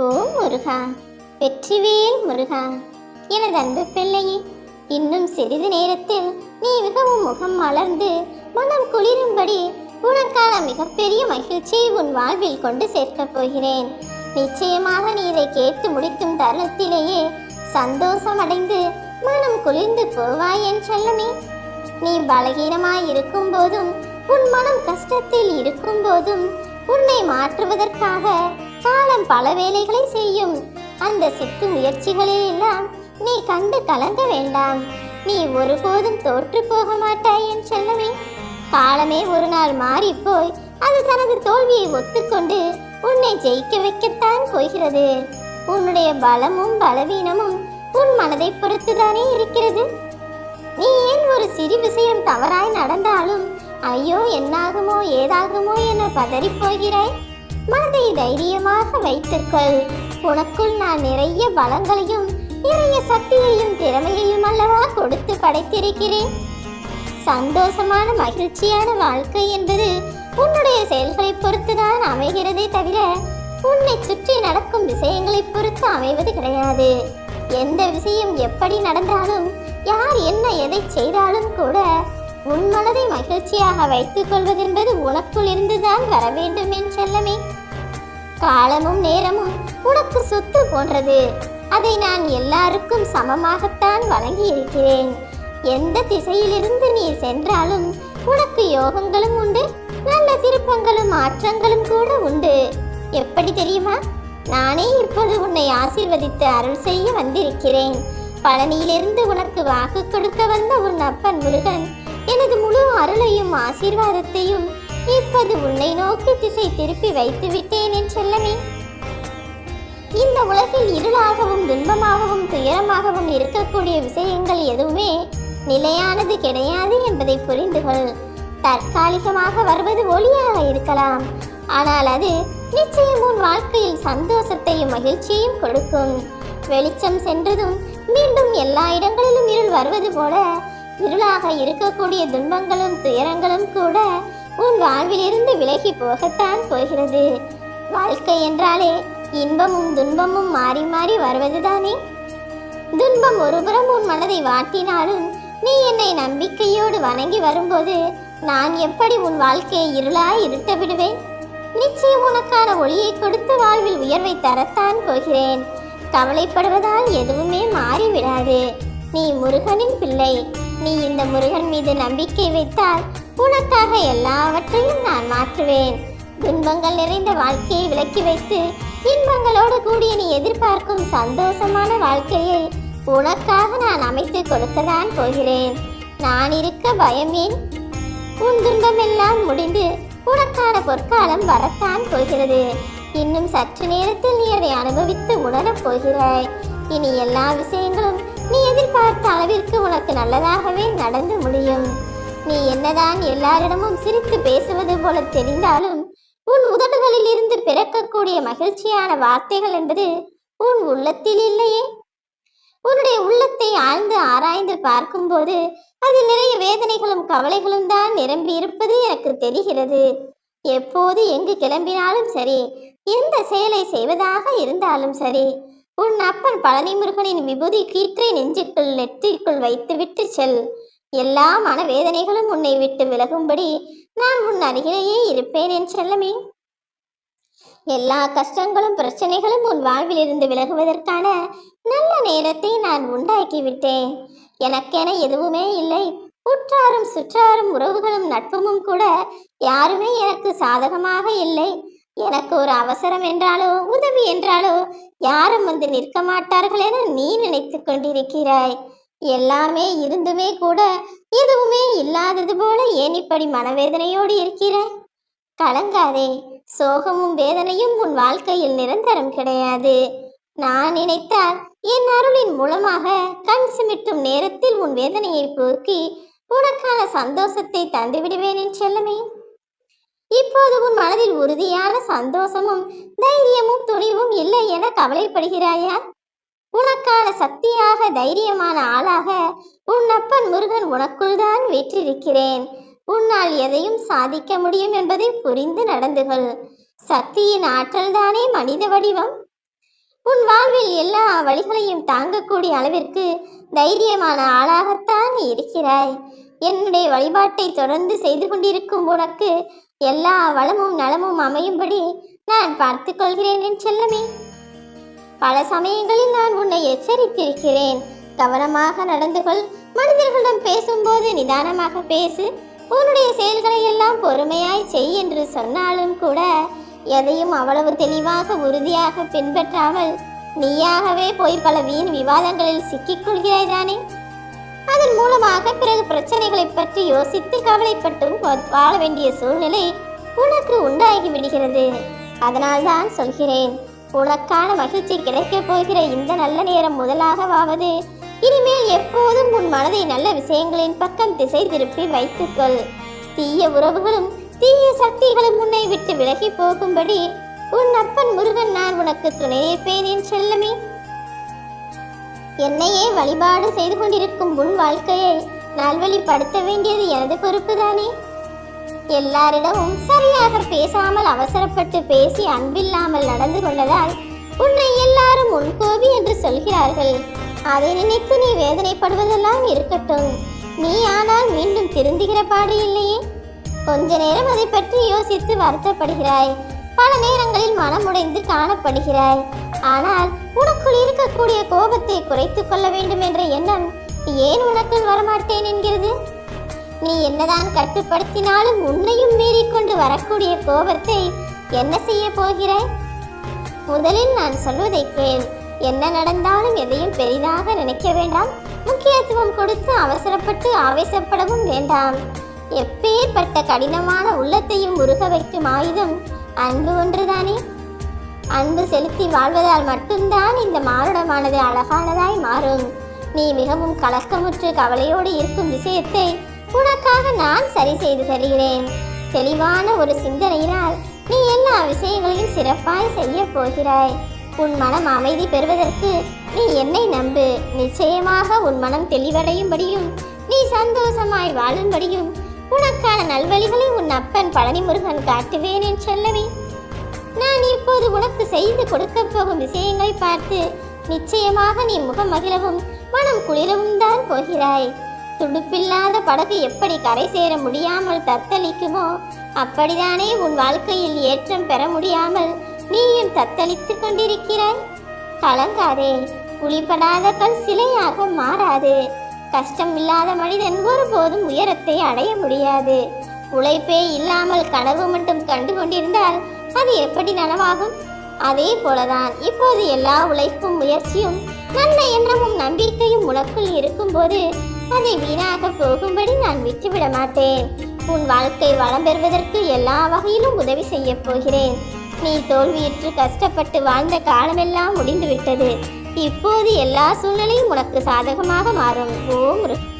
ஓ முருகா. வெற்றிவேல் முருகா. எனது அன்பு பிள்ளையே இன்னும் சிறிது நேரத்தில் நீ மிகவும் முகம் மலர்ந்து மனம் குளிரும்படி உனக்கான மிகப்பெரிய மகிழ்ச்சியை உன் வாழ்வில் கொண்டு சேர்க்கப் போகிறேன். நிச்சயமாக நீ இதை கேட்டு முடிக்கும் தருணத்திலேயே சந்தோஷம் அடைந்து மனம் குளிர்ந்து போவாய் என் செல்லமே. நீ பலகீனமாய் இருக்கும் போதும் உன் மனம் கஷ்டத்தில் இருக்கும் போதும் உன்னை மாற்றுவதற்காக காலம் பல வேலைகளை செய்யும். அந்த சித்து முயற்சிகளே எல்லாம் நீ கண்டு கலங்க வேண்டாம். நீ ஒருபோதும் தோற்று போக மாட்டாய் என் செல்லமே. காலமே ஒரு நாள் மாறி போய் அது தனது தோல்வியை ஒத்துக்கொண்டு உன்னை ஜெயிக்க வைக்கத்தான் போகிறது. உன்னுடைய பலமும் பலவீனமும் உன் மனதை பொறுத்துதானே இருக்கிறது. நீ ஏன் ஒரு சிறு விஷயம் தவறாய் நடந்தாலும் ஐயோ என்னாகுமோ ஏதாகுமோ என பதறிப் போகிறாய். மனதை தைரியமாக வைத்துக்கொள். உனக்குள் நான் நிறைய பலங்களையும் நிறைய சக்தியையும் திறமையையும் அல்லவா கொடுத்து படைத்திருக்கிறேன். சந்தோஷமான மகிழ்ச்சியான வாழ்க்கை என்பது உன்னுடைய செயல்களை பொறுத்துதான் அமைகிறதே தவிர உன்னை சுற்றி நடக்கும் விஷயங்களை பொறுத்து அமைவது கிடையாது. எந்த விஷயம் எப்படி நடந்தாலும் யார் என்ன எதை செய்தாலும் கூட உன் மனதை மகிழ்ச்சியாக வைத்துக் கொள்வதென்பது உனக்குள் இருந்துதான் வர வேண்டும் என் செல்லமே. காலமும் நேரமும் உனக்கு சொத்து போன்றது. அதை நான் எல்லாருக்கும் சமமாகத்தான் வழங்கி இருக்கிறேன் எந்த திசையிலிருந்து நீ சென்றாலும் உனக்கு யோகங்களும் உண்டு நல்ல திருப்பங்களும் மாற்றங்களும் கூட உண்டு. எப்படி தெரியுமா? நானே இப்போது உன்னை ஆசீர்வதித்து அருள் செய்ய வந்திருக்கிறேன். பழனியிலிருந்து உனக்கு வாக்கு கொடுக்க வந்த உன் அப்பன் முருகன் எனது முழு அருளையும் ஆசீர்வாதத்தையும் இப்போது உன்னை நோக்கி திசை திருப்பி வைத்து விட்டேன் என் செல்லமே. இந்த உலகில் இருளாகவும் துன்பமாகவும் துயரமாகவும் இருக்கக்கூடிய விஷயங்கள் எதுவுமே நிலையானது கிடையாது என்பதை புரிந்து கொள். தற்காலிகமாக வருவது ஒளியாக இருக்கலாம். ஆனால் அது நிச்சயம் உன் வாழ்க்கையில் சந்தோஷத்தையும் மகிழ்ச்சியையும் கொடுக்கும். வெளிச்சம் சென்றதும் மீண்டும் எல்லா இடங்களிலும் இருள் வருவது போல இருளாக இருக்கக்கூடிய துன்பங்களும் துயரங்களும் கூட உன் வாழ்விலிருந்து விலகி போகத்தான் போகிறது. வாழ்க்கை என்றாலே இன்பமும் துன்பமும் மாறி மாறி வருவதுதானே? துன்பம் ஒருபுறம் உன் மனதை வாட்டினாலும் நீ என்னை நம்பிக்கையோடு வணங்கி வரும்போது நான் எப்படி உன் வாழ்க்கையை இருளாய் இருட்ட விடுவேன்? நிச்சயம் உனக்கான ஒளியை கொடுத்து வாழ்வில் உயர்வை தரத்தான் போகிறேன். கவலைப்படுவதால் எதுவுமே மாறிவிடாது. நீ முருகனின் பிள்ளை. நீ இந்த முருகன் மீது நம்பிக்கை வைத்தால் உனக்காக எல்லாவற்றையும் நான் மாற்றுவேன். துன்பங்கள் நிறைந்த வாழ்க்கையை விலக்கி வைத்து இன்பங்களோடு கூடிய நீ எதிர்பார்க்கும் சந்தோஷமான வாழ்க்கையை உனக்காக நான் அமைத்து கொடுக்கதான் போகிறேன். நான் இருக்க பயமேன் உன் துன்பமெல்லாம் முடிந்து உனக்கான பொற்காலம் வரத்தான் போகிறது. இன்னும் சற்று நேரத்தில் நீ அதை அனுபவித்து உணரப் போகிறாய். இனி எல்லா விஷயங்களும் நீ எதிர்பார்த்த அளவிற்கு உனக்கு நல்லதாகவே நடந்து முடியும். நீ என்னதான் எல்லாரிடமும் சிரித்து பேசுவது போல தெரிந்தாலும் உன் உதடுகளில் இருந்து பிறக்கக்கூடிய மகிழ்ச்சியான வார்த்தைகள் என்பது உன் உள்ளத்தில் இல்லையே. உன்னுடைய உள்ளத்தை ஆழ்ந்து ஆராய்ந்து பார்க்கும்போது அதில் நிறைய வேதனைகளும் கவலைகளும் தான் நிரம்பி இருப்பது எனக்கு தெரிகிறது. எப்போது எங்கு கிளம்பினாலும் சரி எந்த செயலை செய்வதாக இருந்தாலும் சரி உன் அப்பன் பழனி முருகனின் விபூதி கீற்றை நெஞ்சுக்குள் நெற்றிக்குள் வைத்துவிட்டு செல். எல்லா மன வேதனைகளும் உன்னை விட்டு விலகும்படி நான் உன் அருகிலேயே இருப்பேன் என் செல்லமே. எல்லா கஷ்டங்களும் பிரச்சனைகளும் உன் வாழ்வில் இருந்து விலகுவதற்கான நல்ல நேரத்தை நான் உண்டாக்கி விட்டேன் எனக்கென எதுவுமே இல்லை. உற்றாரும் சுற்றாரும் உறவுகளும் நட்புமும் கூட யாருமே எனக்கு சாதகமாக இல்லை. எனக்கு ஒரு அவசரம் என்றாலோ உதவி என்றாலோ யாரும் வந்து நிற்க மாட்டார்கள் என நீ நினைத்து கொண்டிருக்கிறாய். எல்லாமே இருந்துமே கூட எதுவுமே இல்லாதது போல ஏன் இப்படி மனவேதனையோடு இருக்கிறாய்? கலங்காதே சோகமும் வேதனையும் உன் வாழ்க்கையில் நிரந்தரம் கிடையாது. நான் நினைத்தால் என் அருளின் மூலமாக கண் சிமிட்டும் நேரத்தில் உன் வேதனையை போக்கி உனக்கான சந்தோஷத்தை தந்துவிடுவேன் என் செல்லமே. இப்போது உன் மனதில் சந்தோஷமும் தைரியமும் துணிவும் இல்லை என கவலைப்படுகிறாயா? உனக்கான சக்தியாக தைரியமான ஆளாக உன் அப்பன் முருகன் உனக்குள் தான் வீற்றிருக்கிறேன். உன்னால் எதையும் சாதிக்க முடியும் என்பதை புரிந்து நடந்து கொள். சக்தியின் ஆற்றல்தானே மனித வடிவம். உன் வாழ்வில் எல்லா வழிகளையும் தாங்கக்கூடிய அளவிற்கு தைரியமான ஆளாகத்தான் இருக்கிறாய். என்னுடைய வழிபாட்டை தொடர்ந்து செய்து கொண்டிருக்கும் உனக்கு எல்லா வளமும் நலமும் அமையும்படி நான் பார்த்துக் கொள்கிறேன் என் செல்லமே. பல சமயங்களில் நான் உன்னை எச்சரித்திருக்கிறேன். கவனமாக நடந்து கொள். மனிதர்களிடம் பேசும்போது நிதானமாக பேசு. உன்னுடைய செயல்களை எல்லாம் பொறுமையாய் செய் என்று சொன்னாலும் கூட எதையும் அவ்வளவு தெளிவாக உறுதியாக பின்பற்றாமல் நீயாகவே போய் பல வீண் விவாதங்களில் சிக்கிக் கொள்கிறாய் தானே? அதன் மூலமாக பிறகு பிரச்சனைகளை பற்றி யோசித்து கவலைப்பட்டும் வாழ வேண்டிய சூழ்நிலை உனக்கு உண்டாகி விடுகிறது. அதனால்தான் சொல்கிறேன் உனக்கான மகிழ்ச்சி கிடைக்கப் போகிற இந்த நல்ல நேரம் முதலாகவாவது இனிமேல் எப்போதும் உன் மனதை நல்ல விஷயங்களின் பக்கம் திசை திருப்பி வைத்துக்கொள். தீய உறவுகளும் தீய சக்திகளும் உன்னை விட்டு விலகி போகும்படி உன் அப்பன் முருகன் நான் உனக்கு துணையேப்பேன் என் செல்லமே. என்னையே வழிபாடு செய்து கொண்டிருக்கும் உன் வாழ்க்கையை நல்வழிப்படுத்த வேண்டியது எனது பொறுப்புதானே? எல்லாரிடமும் சரியாக பேசாமல் அவசரப்பட்டு பேசி அன்பில்லாமல் நடந்து கொண்டதால் உன்னை எல்லாரும் முன்கோபி என்று சொல்கிறார்கள். அதை நினைத்து நீ வேதனைப்படுவதெல்லாம் இருக்கட்டும். நீ ஆனால் மீண்டும் திருந்துகிற பாடு இல்லையே? கொஞ்ச நேரம் அதை பற்றி யோசித்து வருத்தப்படுகிறாய். பல நேரங்களில் மனமுடைந்து காணப்படுகிறாய். ஆனால் உனக்கு வரக்கூடிய கோபத்தை குறைத்துக் கொள்ள வேண்டும் என்ற எண்ணம் ஏன் உனக்குள் வரமாட்டேன் என்கிறது? நீ என்னதான் கட்டுப்படுத்தினாலும் உன்னையும் மீறிக்கொண்டு வரக்கூடிய கோபத்தை என்ன செய்ய போகிறாய்? முதலில் நான் சொல்வதை கேள். என்ன நடந்தாலும் எதையும் பெரிதாக நினைக்க வேண்டாம். முக்கியத்துவம் கொடுத்து அவசரப்பட்டு ஆவேசப்படவும் வேண்டாம். எப்பேற்பட்ட கடினமான உள்ளத்தையும் உருக வைக்கும் ஆயுதம் அன்பு ஒன்றுதானே? அன்பு செலுத்தி வாழ்வதால் மட்டும்தான் இந்த மானுடமானது அழகானதாய் மாறும். நீ மிகவும் கலக்கமுற்று கவலையோடு இருக்கும் விஷயத்தை உனக்காக நான் சரி செய்து தருகிறேன். தெளிவான ஒரு சிந்தனையினால் நீ எல்லா விஷயங்களையும் சிறப்பாய் செய்ய போகிறாய். உன் மனம் அமைதி பெறுவதற்கு நீ என்னை நம்பு. நிச்சயமாக உன் மனம் தெளிவடையும்படியும் நீ சந்தோஷமாய் வாழும்படியும் உனக்கான நல்வழிகளை உன் அப்பன் பழனிமுருகன் காட்டுவேன் என் செல்லவே நான் இப்போது உனக்கு செய்து கொடுக்க போகும் விஷயங்களை பார்த்து நிச்சயமாக நீ முகம் மகிழவும் மனம் குளிரவும் தான் போகிறாய். துடுப்பில்லாத படகு எப்படி கரை சேர முடியாமல் தத்தளிக்குமோ அப்படிதானே உன் வாழ்க்கையில் ஏற்றம் பெற முடியாமல் நீயும் தத்தளித்து கொண்டிருக்கிறாய். கலங்காதே குளிப்படாத கல் சிலையாக மாறாது. கஷ்டம் இல்லாத மனிதன் ஒருபோதும் உயரத்தை அடைய முடியாது. உழைப்பே இல்லாமல் கனவு மட்டும் கண்டு கொண்டிருந்தால் அது எப்படி நனவாகும்? அதே போலதான் இப்போது எல்லா உழைப்பும் முயற்சியும் நல்ல எண்ணமும் நம்பிக்கையும் உனக்குள் இருக்கும்போது அதை வீணாக போகும்படி நான் விட்டுவிட மாட்டேன். உன் வாழ்க்கை வளம் பெறுவதற்கு எல்லா வகையிலும் உதவி செய்ய போகிறேன். நீ தோல்வியுற்று கஷ்டப்பட்டு வாழ்ந்த காலமெல்லாம் முடிந்துவிட்டது. இப்போது எல்லா சூழ்நிலையும் உனக்கு சாதகமாக மாறும். ஓம் ரு-